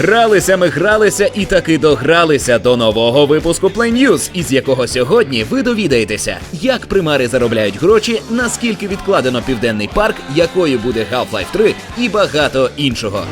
Гралися ми гралися і таки догралися до нового випуску Play News, із якого сьогодні ви довідаєтеся, як примари заробляють гроші, наскільки відкладено південний парк, якою буде Half-Life 3 і багато іншого.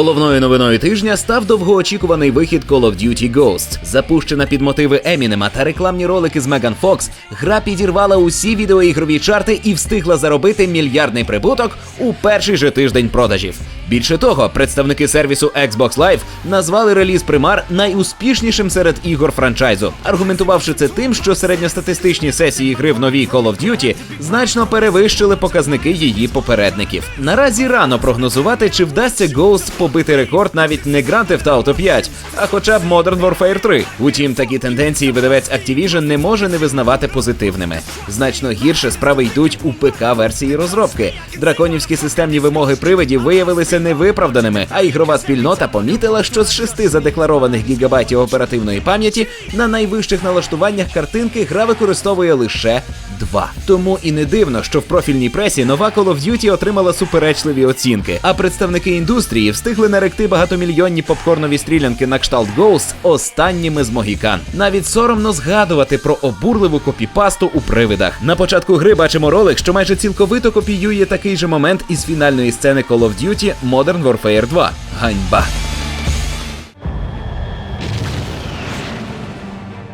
Головною новиною тижня став довгоочікуваний вихід Call of Duty Ghosts. Запущена під мотиви Емінема та рекламні ролики з Меган Фокс, гра підірвала усі відеоігрові чарти і встигла заробити мільярдний прибуток у перший же тиждень продажів. Більше того, представники сервісу Xbox Live назвали реліз примар найуспішнішим серед ігор франчайзу, аргументувавши це тим, що середньостатистичні сесії гри в новій Call of Duty значно перевищили показники її попередників. Наразі рано прогнозувати, чи вдасться Ghosts побити рекорд навіть не Grand Theft Auto 5, а хоча б Modern Warfare 3. Утім, такі тенденції видавець Activision не може не визнавати позитивними. Значно гірше справи йдуть у ПК-версії розробки. Драконівські системні вимоги привидів виявилися невиправданими, а ігрова спільнота помітила, що з шести задекларованих гігабайтів оперативної пам'яті на найвищих налаштуваннях картинки гра використовує лише два. Тому і не дивно, що в профільній пресі нова Call of Duty отримала суперечливі оцінки. А представники індустрії встигли наректи багатомільйонні попкорнові стрілянки на кшталт Ghosts останніми з могікан. Навіть соромно згадувати про обурливу копіпасту у привидах. На початку гри бачимо ролик, що майже цілковито копіює такий же момент із фінальної сцени Call of Duty Modern Warfare 2. Ганьба.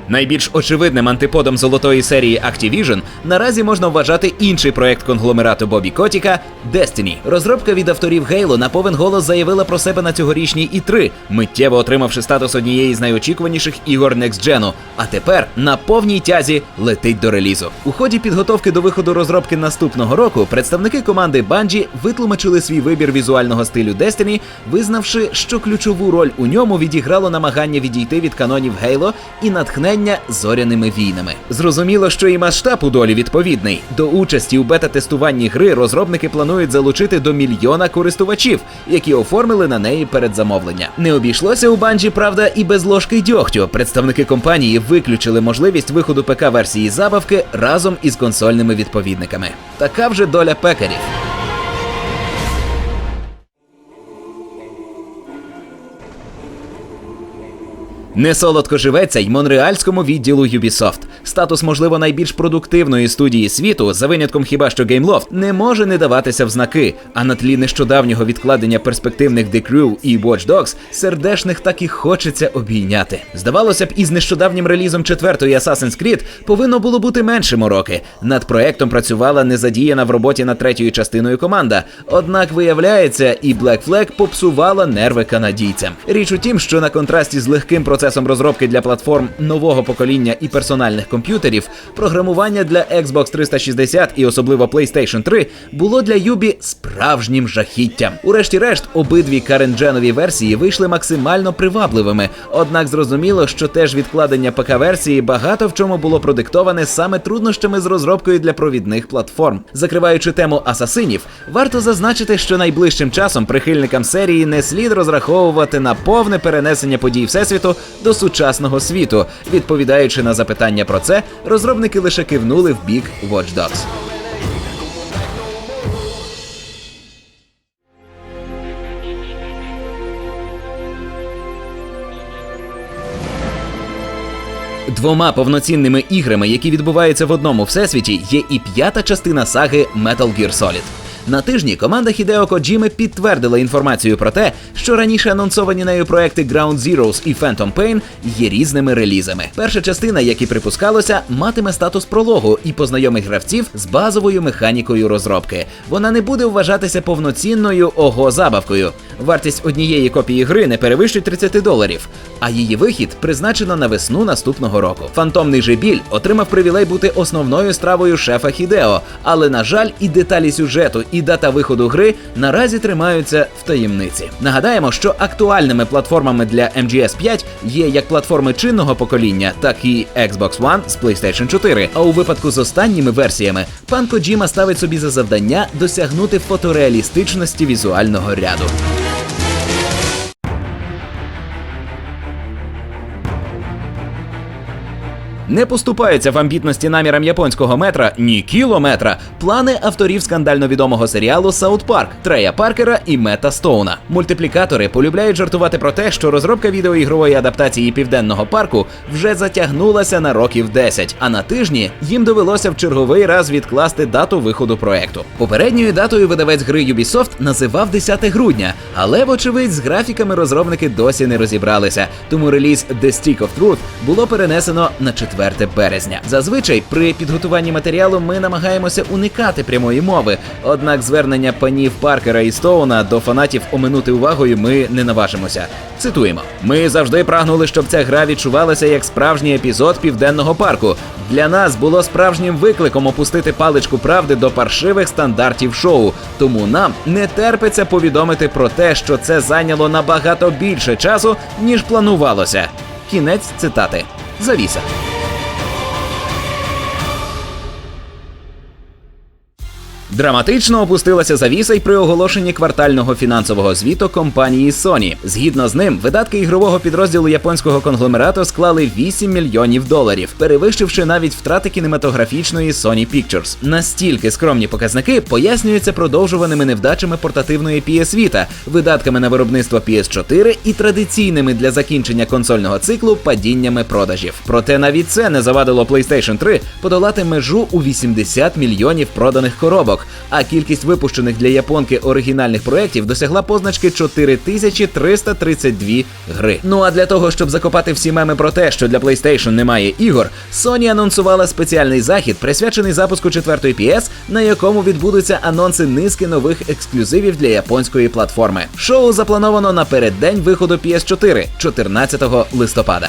Найбільш очевидним антиподом золотої серії Activision наразі можна вважати інший проект конгломерату Бобі Котіка Destiny. Розробка від авторів Halo на повен голос заявила про себе на цьогорічній E3, миттєво отримавши статус однієї з найочікуваніших ігор Next Gen, а тепер на повній тязі летить до релізу. У ході підготовки до виходу розробки наступного року представники команди Bungie витлумачили свій вибір візуального стилю Destiny, визнавши, що ключову роль у ньому відіграло намагання відійти від канонів Halo і натхнення зоряними війнами. Зрозуміло, що і масштаб у долі відповідний. До участі у бета-тестуванні гри розробники планують залучити до мільйона користувачів, які оформили на неї передзамовлення. Не обійшлося у банджі, правда, і без ложки дьогтю. Представники компанії виключили можливість виходу ПК-версії забавки разом із консольними відповідниками. Така вже доля пекарів. Не солодко живеться й монреальському відділу Ubisoft. Статус, можливо, найбільш продуктивної студії світу, за винятком хіба що Gameloft, не може не даватися в знаки. А на тлі нещодавнього відкладення перспективних The Crew і Watch Dogs сердешних так і хочеться обійняти. Здавалося б, із нещодавнім релізом четвертої Assassin's Creed повинно було бути менше мороки. Над проектом працювала незадіяна в роботі над третьою частиною команда. Однак виявляється, і Black Flag попсувала нерви канадійцям. Річ у тім, що на контрасті з легким процесом розробки для платформ нового покоління і персональних комп'ютерів, програмування для Xbox 360 і особливо PlayStation 3 було для Юбі справжнім жахіттям. Урешті-решт, обидві карендженові версії вийшли максимально привабливими. Однак зрозуміло, що теж відкладення ПК-версії багато в чому було продиктоване саме труднощами з розробкою для провідних платформ. Закриваючи тему асасинів, варто зазначити, що найближчим часом прихильникам серії не слід розраховувати на повне перенесення подій всесвіту до сучасного світу. Відповідаючи на запитання про це, розробники лише кивнули в бік Watch Dogs. Двома повноцінними іграми, які відбуваються в одному всесвіті, є і п'ята частина саги Metal Gear Solid. На тижні команда Хідео Коджіми підтвердила інформацію про те, що раніше анонсовані нею проекти Ground Zeroes і Phantom Pain є різними релізами. Перша частина, як і припускалося, матиме статус прологу і познайомить гравців з базовою механікою розробки. Вона не буде вважатися повноцінною ого забавкою. Вартість однієї копії гри не перевищить 30 доларів, а її вихід призначено на весну наступного року. Фантомний же біль отримав привілей бути основною стравою шефа Хідео, але на жаль, і деталі сюжету, і дата виходу гри наразі тримаються в таємниці. Нагадаємо, що актуальними платформами для MGS 5 є як платформи чинного покоління, так і Xbox One з PlayStation 4. А у випадку з останніми версіями пан Коджіма ставить собі за завдання досягнути фотореалістичності візуального ряду. Не поступаються в амбітності намірам японського метра ні кілометра. Плани авторів скандально відомого серіалу Саут Парк Трея Паркера і Мета Стоуна. Мультиплікатори полюбляють жартувати про те, що розробка відеоігрової адаптації південного парку вже затягнулася на років 10, а на тижні їм довелося в черговий раз відкласти дату виходу проекту. Попередньою датою видавець гри Ubisoft називав 10 грудня, але вочевидь з графіками розробники досі не розібралися. Тому реліз The Stick of Truth було перенесено на 4 березня. Зазвичай при підготуванні матеріалу ми намагаємося уникати прямої мови. Однак звернення панів Паркера і Стоуна до фанатів оминути увагою ми не наважимося. Цитуємо: ми завжди прагнули, щоб ця гра відчувалася як справжній епізод південного парку. Для нас було справжнім викликом опустити паличку правди до паршивих стандартів шоу. Тому нам не терпиться повідомити про те, що це зайняло набагато більше часу, ніж планувалося. Кінець цитати. Завіса. Драматично опустилася завіса й при оголошенні квартального фінансового звіту компанії Sony. Згідно з ним, видатки ігрового підрозділу японського конгломерату склали 8 мільйонів доларів, перевищивши навіть втрати кінематографічної Sony Pictures. Настільки скромні показники пояснюються продовжуваними невдачами портативної PS Vita, видатками на виробництво PS4 і традиційними для закінчення консольного циклу падіннями продажів. Проте навіть це не завадило PlayStation 3 подолати межу у 80 мільйонів проданих коробок а кількість випущених для японки оригінальних проєктів досягла позначки 4332 гри. Ну а для того, щоб закопати всі меми про те, що для PlayStation немає ігор, Sony анонсувала спеціальний захід, присвячений запуску четвертої PS, на якому відбудуться анонси низки нових ексклюзивів для японської платформи. Шоу заплановано на переддень виходу PS4 14 листопада.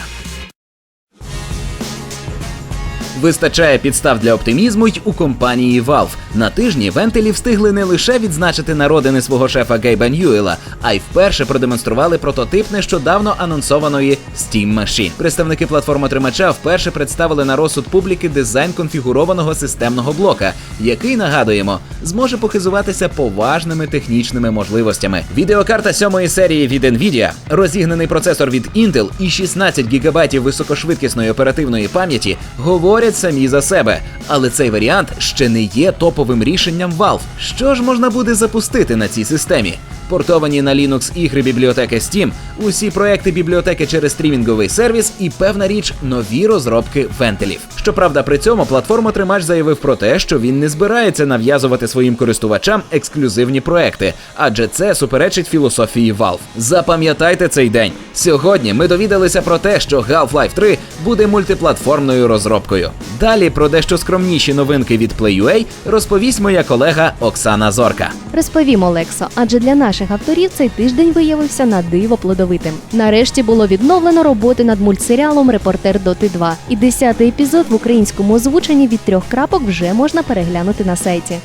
Вистачає підстав для оптимізму й у компанії Valve. На тижні вентилі встигли не лише відзначити народини свого шефа Гейба Ньюела, а й вперше продемонстрували прототип нещодавно анонсованої Steam Machine. Представники платформотримача вперше представили на розсуд публіки дизайн конфігурованого системного блока, який нагадуємо зможе похизуватися поважними технічними можливостями. Відеокарта сьомої серії від Nvidia, розігнаний процесор від Intel і 16 ГБ високошвидкісної оперативної пам'яті говорять самі за себе. Але цей варіант ще не є топовим рішенням Valve. Що ж можна буде запустити на цій системі? Портовані на Linux ігри бібліотеки Steam, усі проекти бібліотеки через стрімінговий сервіс і певна річ нові розробки вентилів. Щоправда, при цьому платформотримач заявив про те, що він не збирається нав'язувати своїм користувачам ексклюзивні проекти, адже це суперечить філософії Valve. Запам'ятайте цей день. Сьогодні ми довідалися про те, що Half-Life 3 буде мультиплатформною розробкою. Далі про дещо скромніші новинки від PlayUA розповість моя колега Оксана Зорка. Розповім, Олексо, адже для наших авторів цей тиждень виявився на диво плодовитим. Нарешті було відновлено роботи над мультсеріалом Репортер Доти 2. І десятий епізод в українському озвученні від трьох крапок вже можна переглянути на сайті.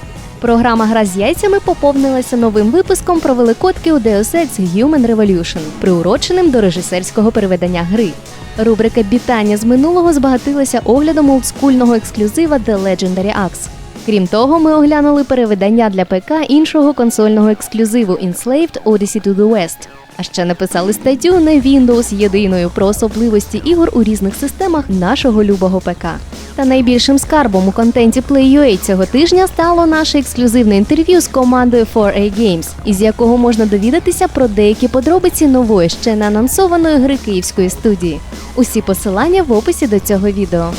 Програма Гра з яйцями поповнилася новим випуском про великодки у Deus Ex Human Revolution, приуроченим до режисерського переведення гри. Рубрика Бітання з минулого збагатилася оглядом олдскульного ексклюзива The Legendary Axe. Крім того, ми оглянули переведення для ПК іншого консольного ексклюзиву Enslaved Odyssey to the West. А ще написали статтю на Windows єдиною про особливості ігор у різних системах нашого любого ПК. Та найбільшим скарбом у контенті PlayUA цього тижня стало наше ексклюзивне інтерв'ю з командою 4A Games, із якого можна довідатися про деякі подробиці нової ще не анонсованої гри київської студії. Усі посилання в описі до цього відео.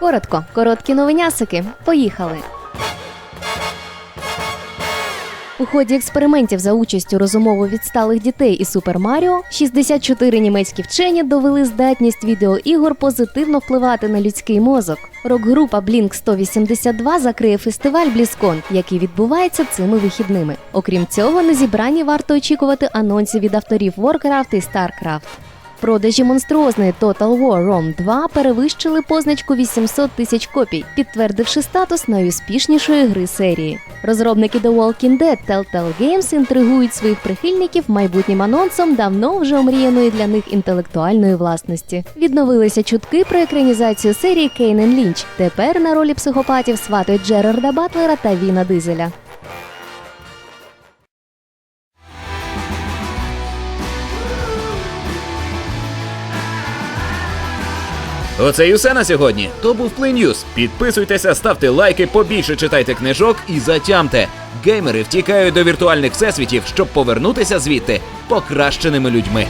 Коротко, короткі новинясики. Поїхали. У ході експериментів за участю розумово відсталих дітей і Супер Маріо 64 німецькі вчені довели здатність відеоігор позитивно впливати на людський мозок. Рок-група Blink 182 закриє фестиваль Бліскон, який відбувається цими вихідними. Окрім цього, на зібранні варто очікувати анонсів від авторів Warcraft і StarCraft. Продажі монструозної Total War Rome 2 перевищили позначку 800 тисяч копій, підтвердивши статус найуспішнішої гри серії. Розробники The Walking Dead Telltale Games інтригують своїх прихильників майбутнім анонсом давно вже омріяної для них інтелектуальної власності. Відновилися чутки про екранізацію серії Кейнен Лінч. Тепер на ролі психопатів сватають Джерарда Батлера та Віна Дизеля. Оце і все на сьогодні. То був Play Підписуйтеся, ставте лайки, побільше читайте книжок і затямте. Геймери втікають до віртуальних всесвітів, щоб повернутися звідти покращеними людьми.